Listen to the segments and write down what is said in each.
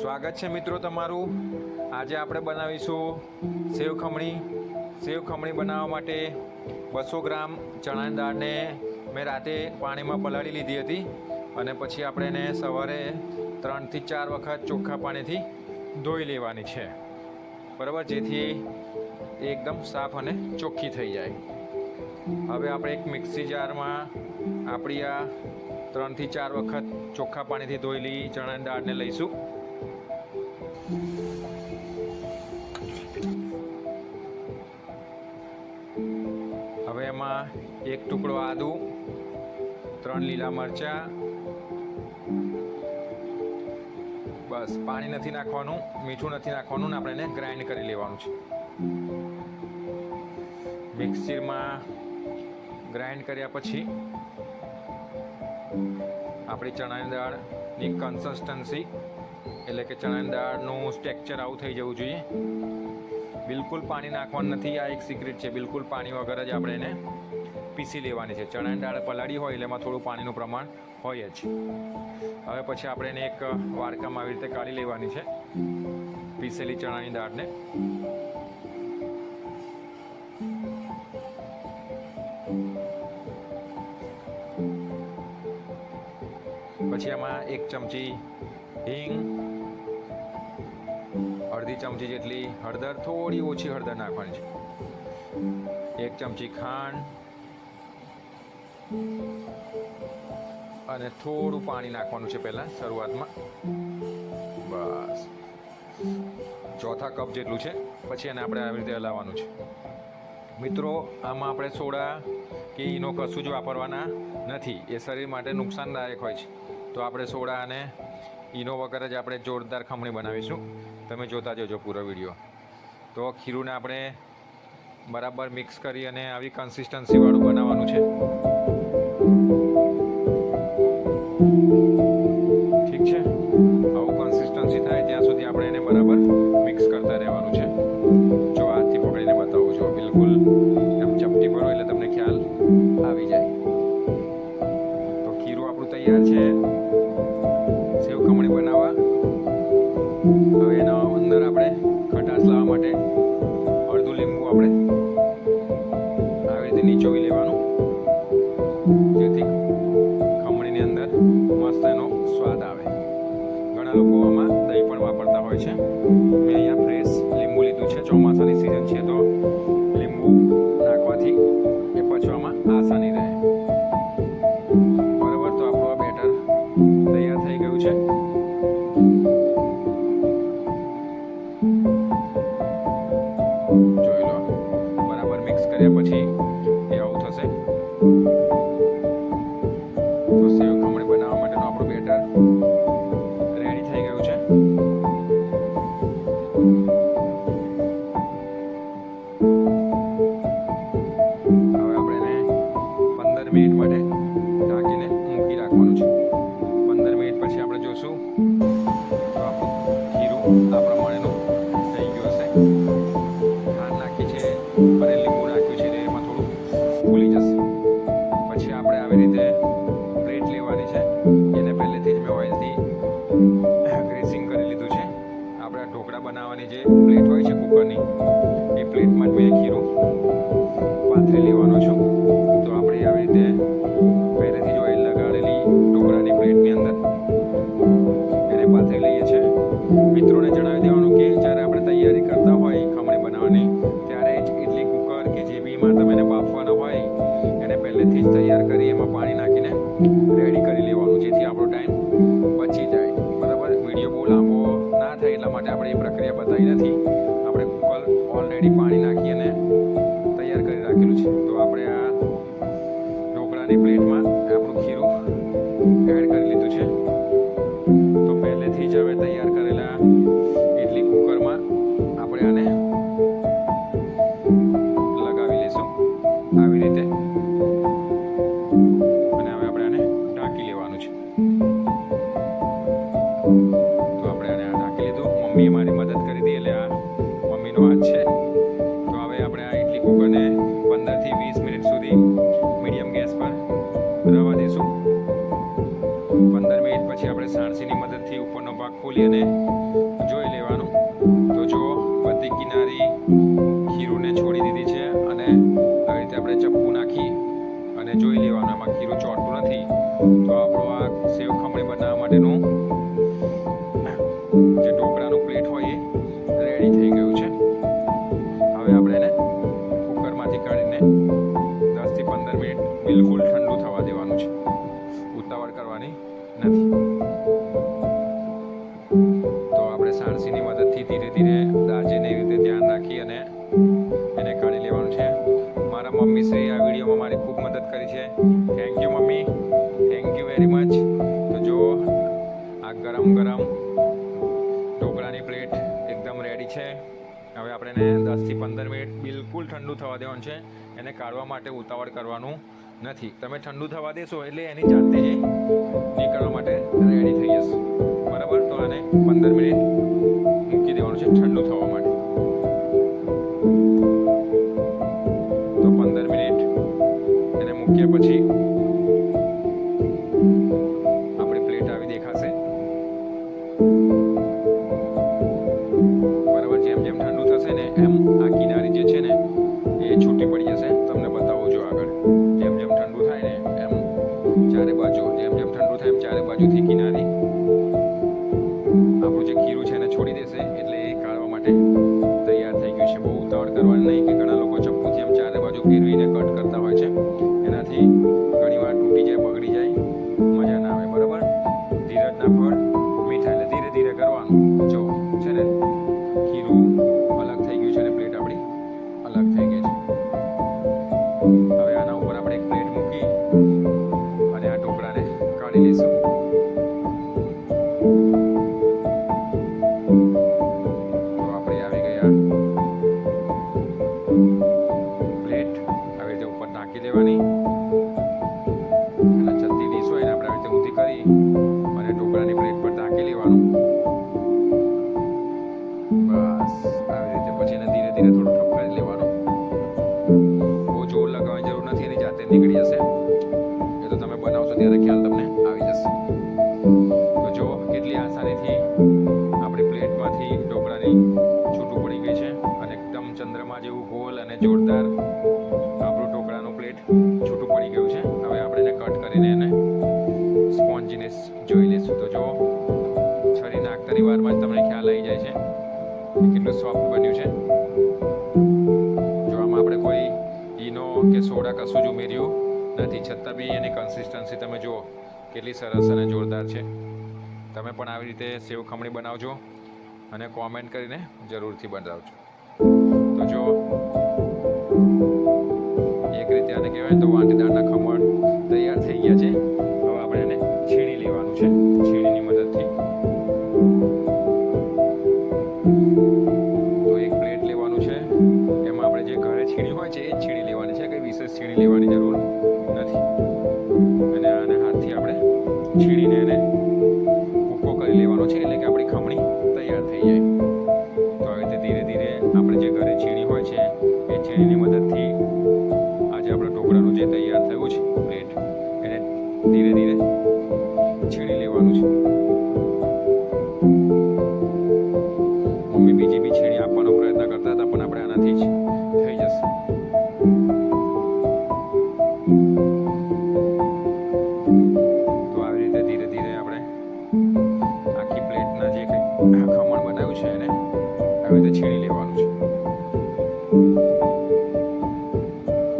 સ્વાગત છે મિત્રો તમારું. આજે આપણે બનાવીશું સેવ ખમણી. સેવ ખમણી બનાવવા માટે બસો ગ્રામ ચણાની દાળને મેં રાતે પાણીમાં પલાળી લીધી હતી અને પછી આપણે એને સવારે ત્રણથી ચાર વખત ચોખ્ખા પાણીથી ધોઈ લેવાની છે. બરાબર? જેથી એકદમ સાફ અને ચોખ્ખી થઈ જાય. હવે આપણે એક મિક્સી જારમાં આપણી આ ત્રણથી ચાર વખત ચોખ્ખા પાણીથી ધોયેલી ચણાની દાળને લઈશું. હવે એમાં એક ટુકડો આદુ, ત્રણ લીલા મરચાં, બસ પાણી નથી નાખવાનું, મીઠું નથી નાખવાનું આપણે એને ગ્રાઇન્ડ કરી લેવાનું છે. મિક્સરમાં ગ્રાઇન્ડ કર્યા પછી આપણી ચણાની દાળની કન્સિસ્ટન્સી એટલે કે ચણાની દાળનું સ્ટ્રેક્ચર આવું થઈ જવું જોઈએ. બિલકુલ પાણી નાખવાનું નથી, આ એક સિક્રેટ છે. બિલકુલ પાણી વગર જ આપણે એને પીસી લેવાની છે. ચણાની દાળ પલાળી હોય એટલે એમાં થોડું પાણીનું પ્રમાણ હોય જ. હવે પછી આપણે એને એક વાડકામાં આવી રીતે કાઢી લેવાની છે, પીસેલી ચણાની દાળને. પછી એમાં એક ચમચી હિંગ, અડધી ચમચી જેટલી હળદર, થોડી ઓછી હળદર નાખવાની છે. એક ચમચી ખાંડ અને થોડું પાણી નાખવાનું છે પહેલાં શરૂઆતમાં. બસ. ચોથા કપ જેટલું છે, પછી એને આપણે આવી રીતે હલાવવાનું છે. મિત્રો, આમાં આપણે સોડા કે ઈનો કશું જ વાપરવાના નથી. એ શરીર માટે નુકસાનદાયક હોય છે. તો આપણે સોડા અને ઈનો વગર જ આપણે જોરદાર ખમણી બનાવીશું. તમે જોતા જજો પૂરો વીડિયો. તો ખીરુંને આપણે બરાબર મિક્સ કરી અને આવી કન્સિસ્ટન્સીવાળું બનાવવાનું છે. ઠીક છે? આવું કન્સિસ્ટન્સી થાય ત્યાં સુધી આપણે એને બરાબર મિક્સ કરતા રહેવાનું છે. જો હાથથી પકડીને બતાવું છું, બિલકુલ એમ ચપટી ભરો એટલે તમને ખ્યાલ આવી જાય. તો ખીરું આપણું તૈયાર છે. પ્લેટમાં જ મેં ખીરું પાથરી લેવાનો છું. તો આપણે આવી રીતે પહેલેથી જ ઓઇલ લગાડેલી ઢોકળાની પ્લેટની અંદર એને પાથરી લઈએ છીએ. મિત્રોને જણાવી દેવાનું કે જ્યારે આપણે તૈયારી કરતા હોય ખમણી બનાવવાની, ત્યારે જ ઇડલી કુકર કે જે બીમાં તમે એને બાફવાના હોય, એને પહેલેથી જ તૈયાર કરી એમાં પાણી નાખીને રેડી કરી લેવાનું, જેથી આપણો ટાઈમ બચી જાય. બરાબર? વીડિયો બહુ લાંબો ના થાય એટલા માટે આપણે એ પ્રક્રિયા બતાવી નથી. આપણે કુકર ઓલરેડી પાણી નાખી અને viene. દસથી પંદર મિનિટ બિલકુલ ઠંડુ થવા દેવાનું છે. એને કાઢવા માટે ઉતાવળ કરવાનું નથી. તમે ઠંડુ થવા દેશો એટલે એની જાતે જ નીકળવા માટે રેડી થઈ જશે. બરાબર? તો આને પંદર મિનિટ મૂકી દેવાનું છે ઠંડુ થવા માટે. ધીરજના કરીને એને સ્પોન્જીનેસ જોઈ લઈશું. તો જો છરી નાખતાની વારમાં જ તમને ખ્યાલ આવી જાય છે કેટલું સોફ્ટ બન્યું છે. જો આમાં આપણે કોઈ ઈનો કે સોડા કશું જ ઉમેર્યું નથી, છતાં બી એની કન્સિસ્ટન્સી તમે જુઓ, કેટલી સરસ અને જોરદાર છે. તમે પણ આવી રીતે સેવ ખમણી બનાવજો અને કોમેન્ટ કરીને જરૂરથી બનાવજો. તો જો એક રીતે આને કહેવાય તો વાંટીદારના ઢોકળાનું જે તૈયાર થયું છે, પ્લેટ, એને ધીરે ધીરે છીણી લેવાનું છે. મમ્મી બીજી બી છીણી આપવાનો પ્રયત્ન કરતા હતા, પણ આપણે આનાથી જ થઈ જશે. તો આવી રીતે ધીરે ધીરે આપણે આખી પ્લેટના જે કંઈ ખમણ બનાવ્યું છે, એને આવી રીતે છીણી લેવાનું છે.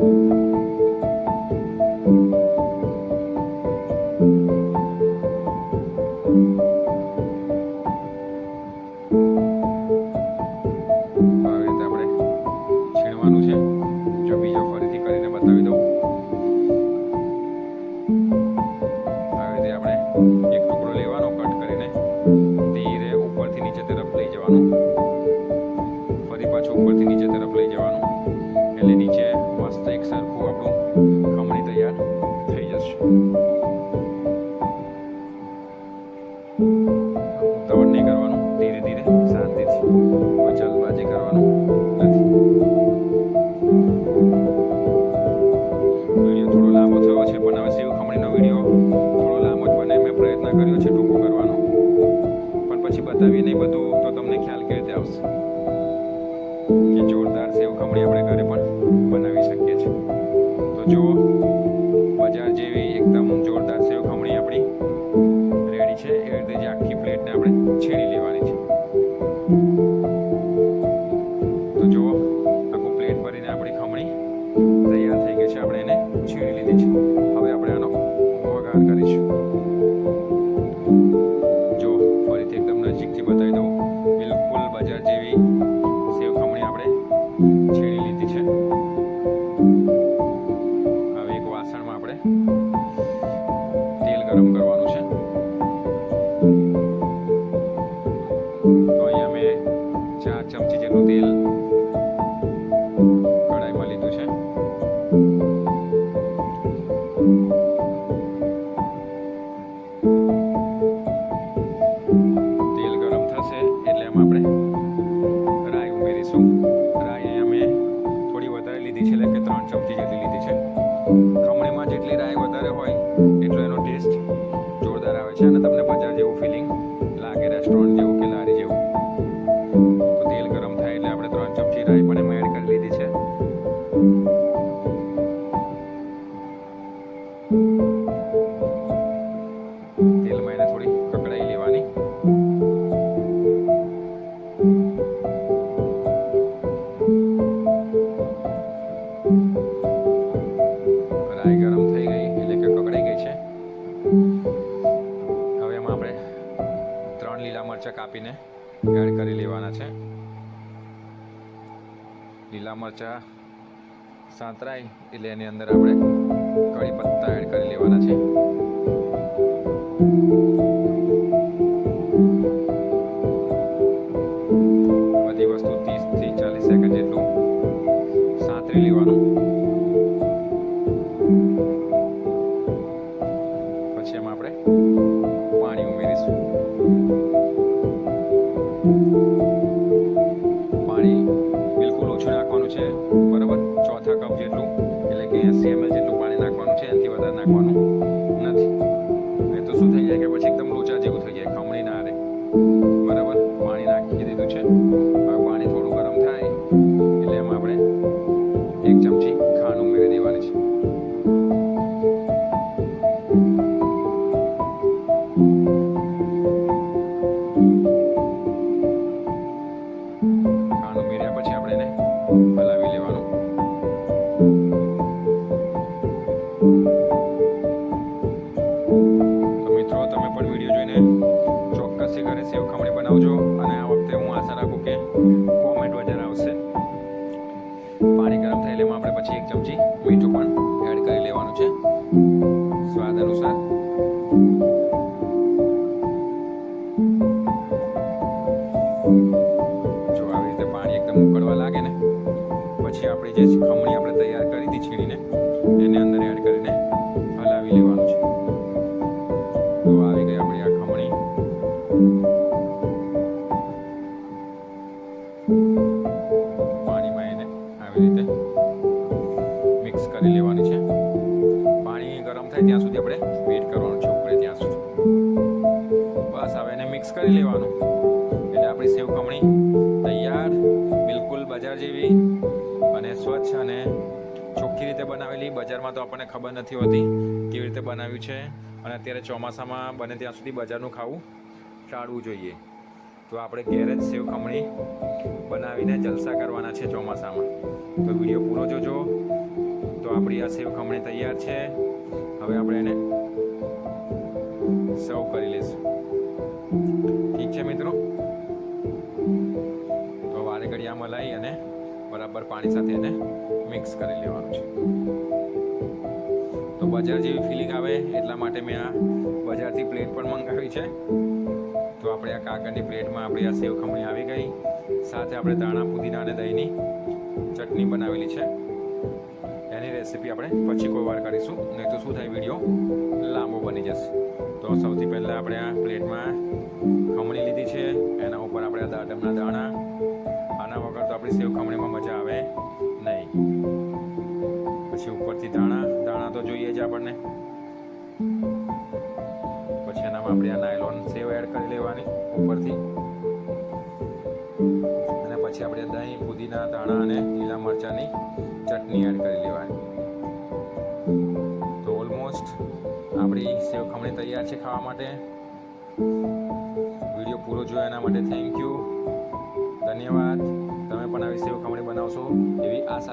thank you અને નીચે મસ્ત એક સરખું આપણું ખમણી તૈયાર થઈ જશે. તવડ નહીં કરવાનું, ધીરે ધીરે, શાંતિથી. કોઈ જલ્દબાજી કરવાનું નથી. થોડો લાંબો થયો છે, પણ હવે શિવ ખમણીનો વીડિયો થોડો લાંબો જ મેં પ્રયત્ન કર્યો છે ટૂંકો કરવાનો. પણ પછી બતાવીએ, નહીં બધું તો તમને ખ્યાલ કેવી રીતે આવશે? કે જોરદાર સેવ ખમણી આપણે ઘરે પણ Tchau. મરચા સાંતરાય એટલે એની અંદર આપણે કળી પત્તા એડ કરી લેવાના છે લોચા જેવું થઈ જાય ખમણી ના રહે બરાબર? પાણી નાખી દીધું છે. પાછી એક ચમચી મીઠું પણ ખબર નથી હોતી, કેવી રીતે બનાવ્યું છે અને અત્યારે ચોમાસામાં બને ત્યાં સુધી બજારનું ખાવું ટાળવું જોઈએ. તો આપણે ગેરેજ જ સેવ ખમણી બનાવીને જલસા કરવાના છે ચોમાસામાં. તો વીડિયો પૂરો જોજો. તો આપણી આ સેવ ખમણી તૈયાર છે. હવે આપણે એને સર્વ કરી લઈશું. ઠીક છે મિત્રો? તો વારે ઘડિયા મલાઈ અને બરાબર પાણી સાથે એને મિક્સ કરી લેવાનું છે. તો બજાર જેવી ફિલિંગ આવે, એટલા માટે મેં આ બજારથી પ્લેટ પણ મંગાવી છે. તો આપણે આ કાગળની પ્લેટમાં આપણી આ સેવ ખમણી આવી ગઈ. સાથે આપણે દાણા પુદીના અને દહીંની ચટણી બનાવેલી છે. એની રેસીપી આપણે પછી કોઈ વાર કરીશું. નહીં તો શું થાય, વીડિયો લાંબો બની જશે. તો સૌથી પહેલાં આપણે આ પ્લેટમાં ખમણી લીધી છે. એના ઉપર આપણે આ દાડમના દાણા આના વગર તો આપણી સેવ ખમણીમાં મજા આવે નહીં. પછી ઉપરથી દાણા દાણા તો જોઈએ જ આપણને. પછી એનામાં આપણે આ નાયલોન સેવ એડ કરી લેવાની ઉપરથી. અને પછી આપણે દહીં, પુદીના દાણા અને લીલા મરચાંની ચટણી એડ કરી લેવાની. તો ઓલમોસ્ટ આપણી સેવ ખમણી તૈયાર છે ખાવા માટે. વીડિયો પૂરો જોયો એના માટે થેન્ક યુ ધન્યવાદ. તમે પણ આવી સેવ ખમણી બનાવશો એવી આશા